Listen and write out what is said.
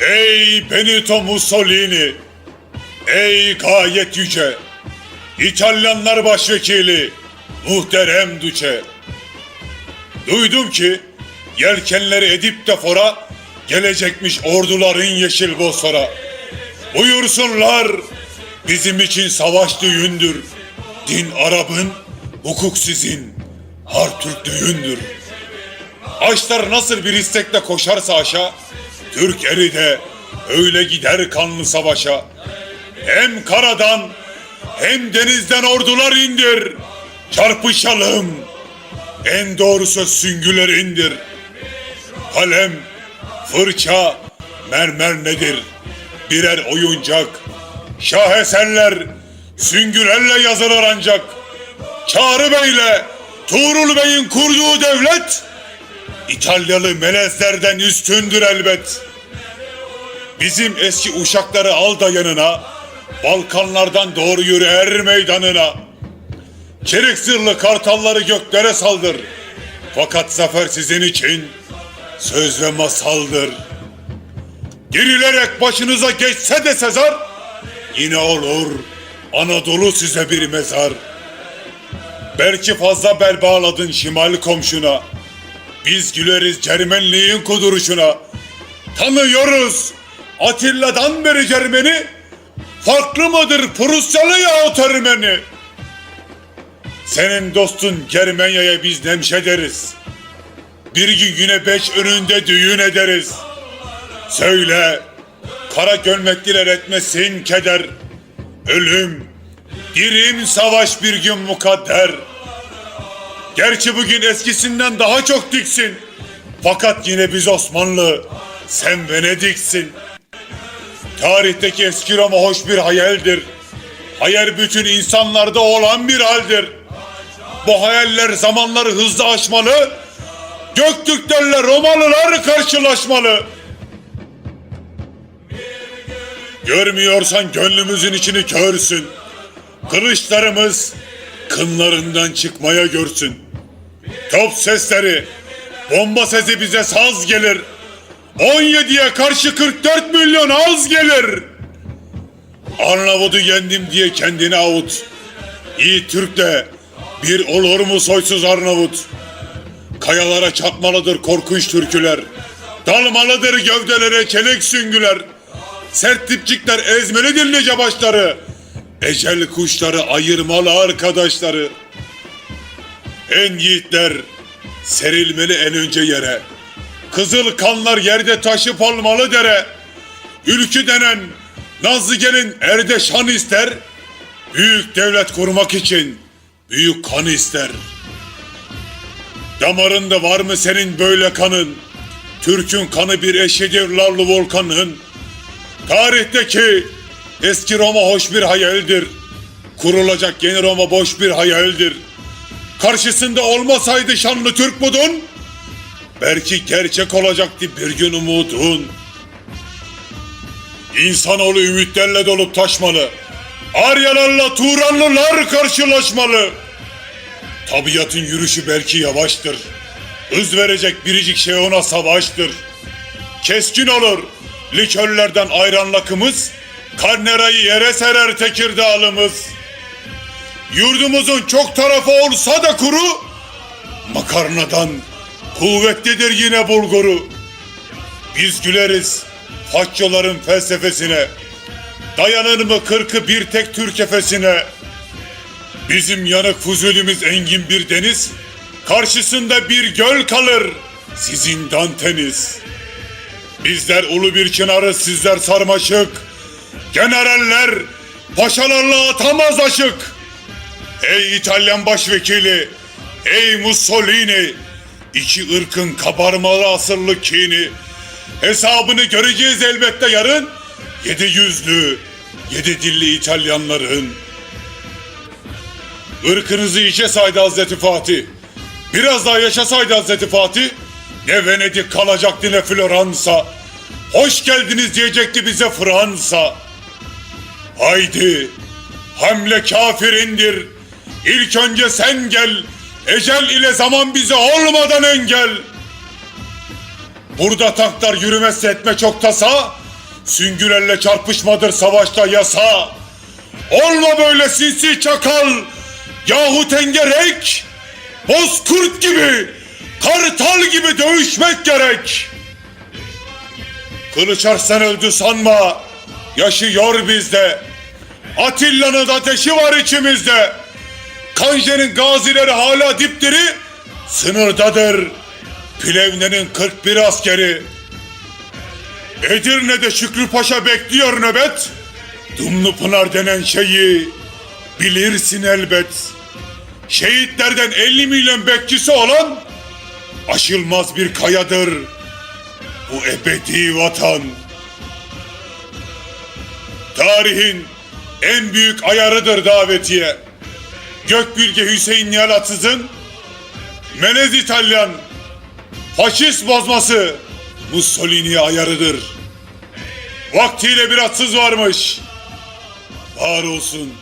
Ey Benito Mussolini! Ey gayet yüce! İtalyanlar başvekili, muhterem Duce! Duydum ki yelkenleri edip de fora gelecekmiş orduların yeşil Bosfor'a. Buyursunlar bizim için savaş düğündür. Din Arap'ın, hukuk sizin, har Türk düğündür. Açlar nasıl bir istekle koşarsa aşağı, Türk eri de öyle gider kanlı savaşa. Hem karadan hem denizden ordular indir. Çarpışalım. En doğrusu süngüler indir. Kalem, fırça, mermer nedir? Birer oyuncak. Şaheserler süngülerle yazılır ancak. Çağrı Bey'le Tuğrul Bey'in kurduğu devlet İtalyalı melezlerden üstündür elbet. Bizim eski uşakları al da yanına, Balkanlardan doğru yürü er meydanına. Çelik zırhlı kartalları göklere saldır. Fakat zafer sizin için söz ve masaldır. Gerilerek başınıza geçse de Sezar, yine olur Anadolu size bir mezar. Belki fazla bel bağladın şimal komşuna. Biz güleriz Cermenliğin kuduruşuna. Tanıyoruz Atilla'dan beri Cermeni. Farklı mıdır Prusyalı ya Termeni? Senin dostun Germanya'ya biz nemşe deriz. Bir gün yine beş önünde düğün ederiz. Söyle, kara gömlekliler etmesin keder. Ölüm, dirim savaş bir gün mukadder. Gerçi bugün eskisinden daha çok diksin. Fakat yine biz Osmanlı, sen Venedik'sin. Tarihteki eski Roma hoş bir hayaldir. Hayal bütün insanlarda olan bir haldir. Bu hayaller zamanları hızlı aşmalı. Göktürklerle Romalılar karşılaşmalı. Görmüyorsan gönlümüzün içini körsün. Kılıçlarımız kınlarından çıkmaya görsün. Top sesleri, bomba sesi bize saz gelir. 17'ye karşı 44 milyon az gelir. Arnavut'u yendim diye kendini avut. İyi Türk de bir olur mu soysuz Arnavut? Kayalara çatmalıdır korkunç türküler. Dalmalıdır gövdelere çelik süngüler. Sert dipçikler ezmelidir nice başları. Ecel kuşları ayırmalı arkadaşları. En yiğitler serilmeli en önce yere. Kızıl kanlar yerde taşıp almalı dere. Ülkü denen nazlı gelin erde şan ister. Büyük devlet kurmak için büyük kan ister. Damarında var mı senin böyle kanın? Türk'ün kanı bir eşidir lavlı volkanın. Tarihteki eski Roma hoş bir hayaldir. Kurulacak yeni Roma boş bir hayaldir. Karşısında olmasaydı şanlı Türk budun, belki gerçek olacaktı bir gün umudun. İnsanoğlu ümitlerle dolup taşmalı. Aryalarla Turanlılar karşılaşmalı. Tabiatın yürüyüşü belki yavaştır. Hız verecek biricik şey ona savaştır. Keskin olur likörlerden ayran lakımız, karnerayı yere serer Tekirdağlımız. Yurdumuzun çok tarafı olsa da kuru, makarnadan kuvvetlidir yine bulguru. Biz güleriz faccoların felsefesine, dayanır mı kırkı bir tek Türk efesine? Bizim yanık fuzulimiz engin bir deniz, karşısında bir göl kalır, sizin danteniz. Bizler ulu bir çınarız, sizler sarmaşık. Generaller paşalarla atamaz aşık. Ey İtalyan başvekili, ey Mussolini, iki ırkın kabarmalı asırlı kini. Hesabını göreceğiz elbette yarın. Yedi yüzlü, yedi dilli İtalyanların. Irkınızı işe saydı Hazreti Fatih. Biraz daha yaşasaydı Hazreti Fatih. Ne Venedik kalacaktı ne Floransa. Hoş geldiniz diyecekti bize Fransa. Haydi hamle kafirindir. İlk önce sen gel. Ecel ile zaman bize olmadan engel. Burada tanklar yürümezse etme çok tasa. Süngürelle çarpışmadır savaşta yasa. Olma böyle sinsi çakal yahut engerek. Bozkurt gibi, kartal gibi dövüşmek gerek. Kılıç Arslan öldü sanma, yaşıyor bizde. Atilla'nın ateşi var içimizde. Kanje'nin gazileri hala dipdiri, sınırdadır. Plevne'nin 41 askeri. Edirne'de Şükrü Paşa bekliyor nöbet. Dumlu Pınar denen şeyi bilirsin elbet. Şehitlerden 50 milyon bekçisi olan aşılmaz bir kayadır. Bu ebedi vatan. Tarihin en büyük ayarıdır davetiye. Gökbilge Hüseyin Nihal Atsız'ın Melez İtalyan faşist bozması Mussolini ayarıdır. Vaktiyle bir atsız varmış. Var olsun